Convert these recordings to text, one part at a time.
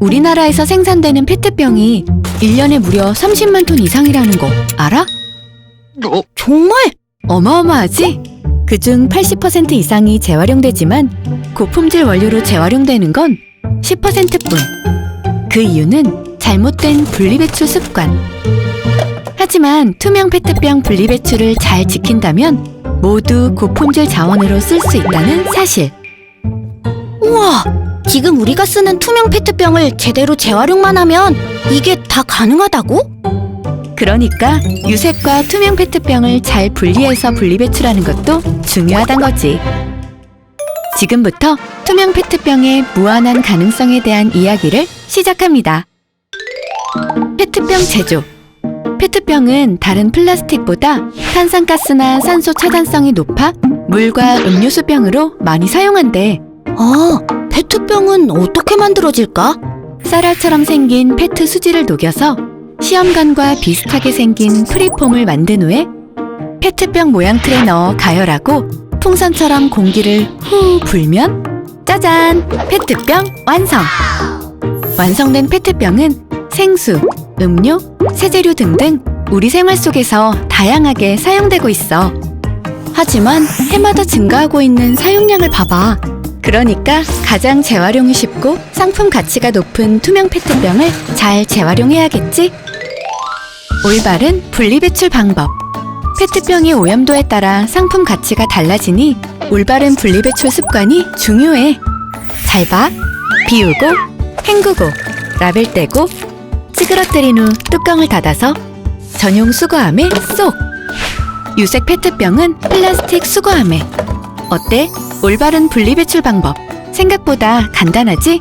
우리나라에서 생산되는 페트병이 1년에 무려 30만 톤 이상이라는 거 알아? 정말? 어마어마하지? 그중 80% 이상이 재활용되지만 고품질 원료로 재활용되는 건 10%뿐. 그 이유는 잘못된 분리배출 습관. 하지만 투명 페트병 분리배출을 잘 지킨다면 모두 고품질 자원으로 쓸 수 있다는 사실. 우와, 지금 우리가 쓰는 투명 페트병을 제대로 재활용만 하면 이게 다 가능하다고? 그러니까 유색과 투명 페트병을 잘 분리해서 분리배출하는 것도 중요하단 거지. 지금부터 투명 페트병의 무한한 가능성에 대한 이야기를 시작합니다. 페트병 제조. 페트병은 다른 플라스틱보다 탄산가스나 산소 차단성이 높아 물과 음료수병으로 많이 사용한대. 아, 페트병은 어떻게 만들어질까? 쌀알처럼 생긴 페트 수지를 녹여서 시험관과 비슷하게 생긴 프리폼을 만든 후에 페트병 모양 틀에 넣어 가열하고 풍선처럼 공기를 후 불면 짜잔! 페트병 완성! 완성된 페트병은 생수, 음료, 세제류 등등 우리 생활 속에서 다양하게 사용되고 있어. 하지만 해마다 증가하고 있는 사용량을 봐봐. 그러니까 가장 재활용이 쉽고 상품 가치가 높은 투명 페트병을 잘 재활용해야겠지? 올바른 분리배출 방법. 페트병의 오염도에 따라 상품 가치가 달라지니 올바른 분리배출 습관이 중요해. 잘 봐. 비우고, 헹구고, 라벨 떼고, 찌그러뜨린 후 뚜껑을 닫아서 전용 수거함에 쏙! 유색 페트병은 플라스틱 수거함에. 어때? 올바른 분리배출 방법. 생각보다 간단하지?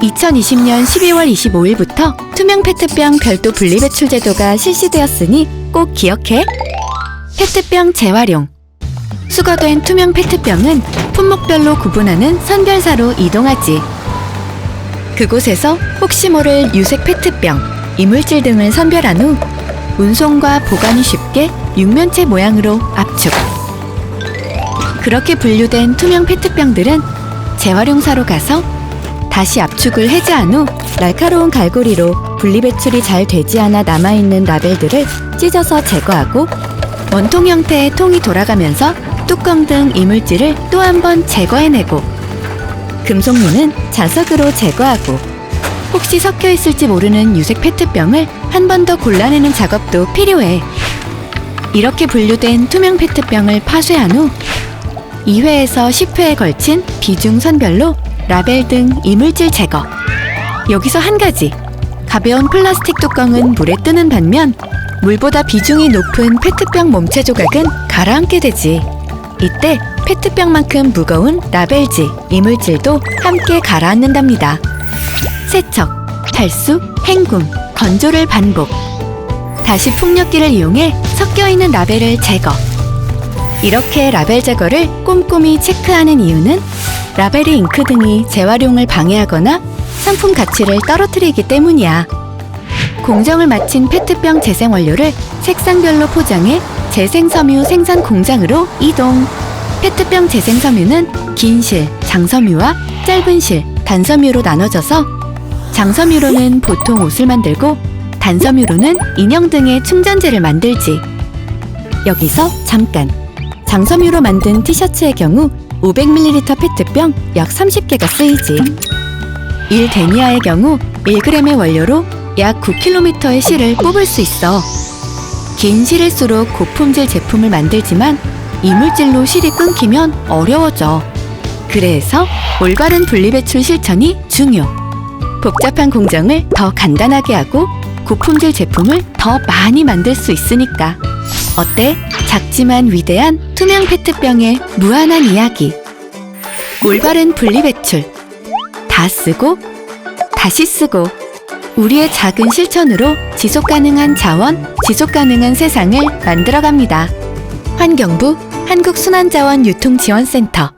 2020년 12월 25일부터 투명 페트병 별도 분리배출 제도가 실시되었으니 꼭 기억해. 페트병 재활용. 수거된 투명 페트병은 품목별로 구분하는 선별사로 이동하지. 그곳에서 혹시 모를 유색 페트병, 이물질 등을 선별한 후 운송과 보관이 쉽게 육면체 모양으로 압축. 그렇게 분류된 투명 페트병들은 재활용사로 가서 다시 압축을 해제한 후 날카로운 갈고리로 분리배출이 잘 되지 않아 남아있는 라벨들을 찢어서 제거하고 원통 형태의 통이 돌아가면서 뚜껑 등 이물질을 또 한 번 제거해내고 금속류는 자석으로 제거하고 혹시 섞여 있을지 모르는 유색 페트병을 한 번 더 골라내는 작업도 필요해. 이렇게 분류된 투명 페트병을 파쇄한 후 2회에서 10회에 걸친 비중 선별로 라벨 등 이물질 제거. 여기서 한 가지. 가벼운 플라스틱 뚜껑은 물에 뜨는 반면 물보다 비중이 높은 페트병 몸체 조각은 가라앉게 되지. 이때 페트병만큼 무거운 라벨지, 이물질도 함께 가라앉는답니다. 세척, 탈수, 헹굼, 건조를 반복. 다시 풍력기를 이용해 섞여 있는 라벨을 제거. 이렇게 라벨 제거를 꼼꼼히 체크하는 이유는 라벨의 잉크 등이 재활용을 방해하거나 상품 가치를 떨어뜨리기 때문이야. 공정을 마친 페트병 재생 원료를 색상별로 포장해 재생 섬유 생산 공장으로 이동. 페트병 재생 섬유는 긴 실, 장섬유와 짧은 실, 단섬유로 나눠져서 장섬유로는 보통 옷을 만들고 단섬유로는 인형 등의 충전재를 만들지. 여기서 잠깐. 장섬유로 만든 티셔츠의 경우 500ml 페트병 약 30개가 쓰이지. 1 데니아의 경우 1g의 원료로 약 9km의 실을 뽑을 수 있어. 긴 실일수록 고품질 제품을 만들지만 이물질로 실이 끊기면 어려워져. 그래서 올바른 분리배출 실천이 중요. 복잡한 공정을 더 간단하게 하고 고품질 제품을 더 많이 만들 수 있으니까. 어때? 작지만 위대한 투명 페트병의 무한한 이야기. 올바른 분리배출. 다 쓰고, 다시 쓰고. 우리의 작은 실천으로 지속 가능한 자원, 지속 가능한 세상을 만들어 갑니다. 환경부 한국순환자원유통지원센터